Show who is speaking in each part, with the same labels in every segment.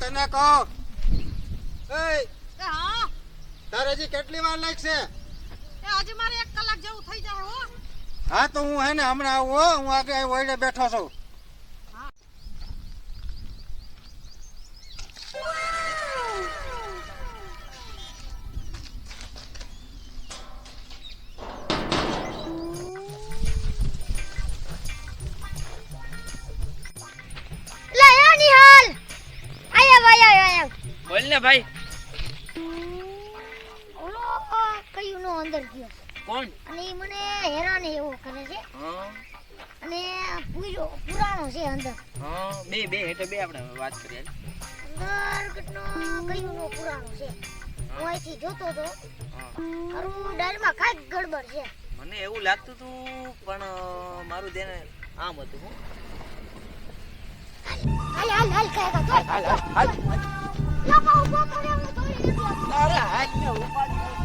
Speaker 1: તને કહો. એ
Speaker 2: એ હા.
Speaker 1: તારે હજી કેટલી વાર લાગશે?
Speaker 2: એ હજી મારે એક કલાક જેવું થઈ જાય હો.
Speaker 1: હા તો હું હે ને હમણાં આવું હો. હું આગળ ઓયડે બેઠો છું.
Speaker 3: બોલ ભાઈ.
Speaker 4: ઓલો કયું નો અંદર ગયો
Speaker 3: કોણ?
Speaker 4: અને એ મને હેરાન એવો કરે છે.
Speaker 3: હા.
Speaker 4: અને પૂરો પુરાણો છે અંદર.
Speaker 3: હા બે બે એટલે બે આપણે વાત કરીએ.
Speaker 4: અંદર કેટલો કયું નો પુરાણો છે. હું અહીંથી જોતો તો મારું ડાયરમાં કાંઈક ગડબડ છે.
Speaker 3: મને એવું લાગતું હતું પણ મારું દેને આમ હતું હું.
Speaker 4: હાલ હાલ હાલ કાંઈક
Speaker 3: હાલ હાલ હાલ. અરે હાલ ને ઉપાડ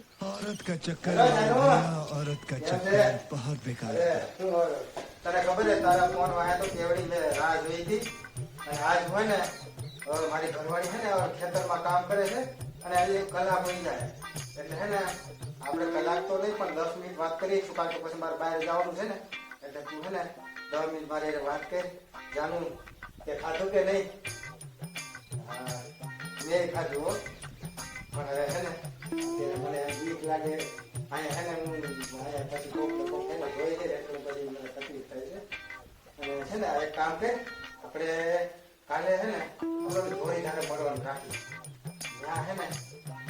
Speaker 5: औरत का चक्कर में गया औरत का चक्कर बहुत बेकार है
Speaker 1: શું હોય? તને ખબર છે તારા ફોન વાયા તો કેવડી મેં રાહ જોઈ હતી અને આજ હોય ને હવે મારી ઘરવાળી છે ને હવે ખેતરમાં કામ કરે છે અને આજે એક કલાક વહી જાય એટલે છે ને આપણે કલાક તો નહીં પણ દસ મિનિટ વાત કરીશું કારણ કે પછી મારે બહાર જવાનું છે ને એટલે તું છે ને દસ મિનિટ મારી હારે વાત કર જાણું કે ખાધું કે નહીં હા મેં ખાધું હો પણ હવે છે ને અત્યારે મને બીક લાગે. અહીંયા છે ને હું અહીંયા પછી કોક ને કોક એને જોઈ છે એટલે પછી મને તકલીફ થાય છે. અને છે ને એક કામ કે આપણે કાલે છે ને આપણે ધોરી નાખે મળવાનું રાખી ત્યાં છે ને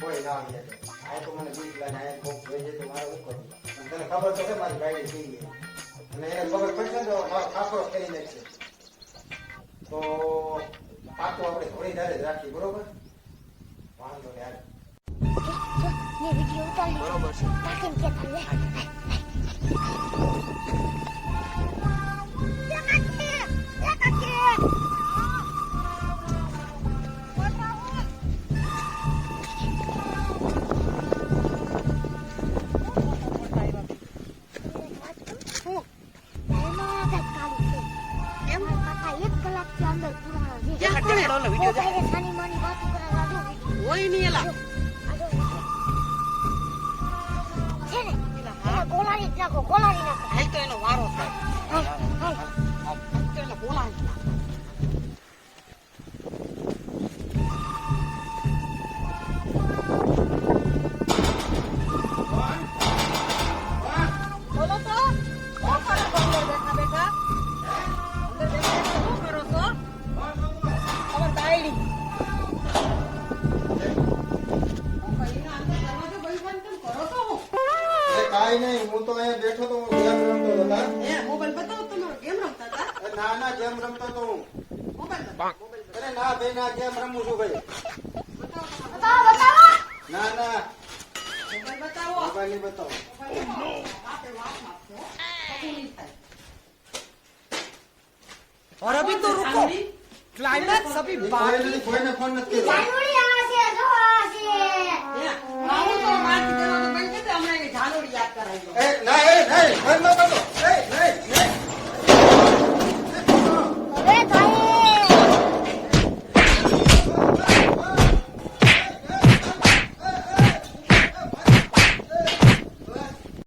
Speaker 1: કોઈ ના આવી જાય આ તો મને બીક લાગે અહીંયા કોક જોઈ જાય તો મારે શું કરવું તને ખબર તો છે મારી ગાડી થઈ ગઈ અને એને ખબર પડશે તો મારો ખાખરો કરી નાખશે તો પાકો આપણે ધોરી ધારે જ રાખીએ, બરોબર? વાંધો નહીં.
Speaker 4: મેં વીડિયો ઉતારી
Speaker 3: બરોબર છે.
Speaker 4: કાકીને કહેતા લે. એક કલાક અંદર
Speaker 3: ઓલો વીડિયો
Speaker 2: હોય નહીં એલા.
Speaker 4: જ નાખો ગોળાડી નાખો
Speaker 2: હાલ તો એનો વારો થાય
Speaker 1: કાંઈ નહીં હું તો અહીંયા બેઠો તો હું ગેમ રમતો હતો તાર.
Speaker 2: એ મોબાઈલ બતાવો તમારો કેમ રમતા હતા
Speaker 1: એ ના ના ગેમ રમતો તો હું
Speaker 2: મોબાઈલ બતાવો મોબાઈલ
Speaker 1: અરે ના ભાઈ ના ગેમ રમું છું ભાઈ
Speaker 2: બતાવો તમારો
Speaker 4: બતાવો બતાવો
Speaker 1: ના ના
Speaker 2: મોબાઈલ બતાવો
Speaker 1: મોબાઈલ નહીં બતાવો
Speaker 2: આપે વાત આપશો કશું નહીં થાય और अभी तो रुको क्लाइमैक्स अभी
Speaker 1: કોઈ નથી, કોઈને ફોન નથી કર્યો.
Speaker 4: જાનુડી આ છે જો આ છે
Speaker 2: આવું તો મારથી દેવાનો બંધ કરી
Speaker 1: ના એ નહીં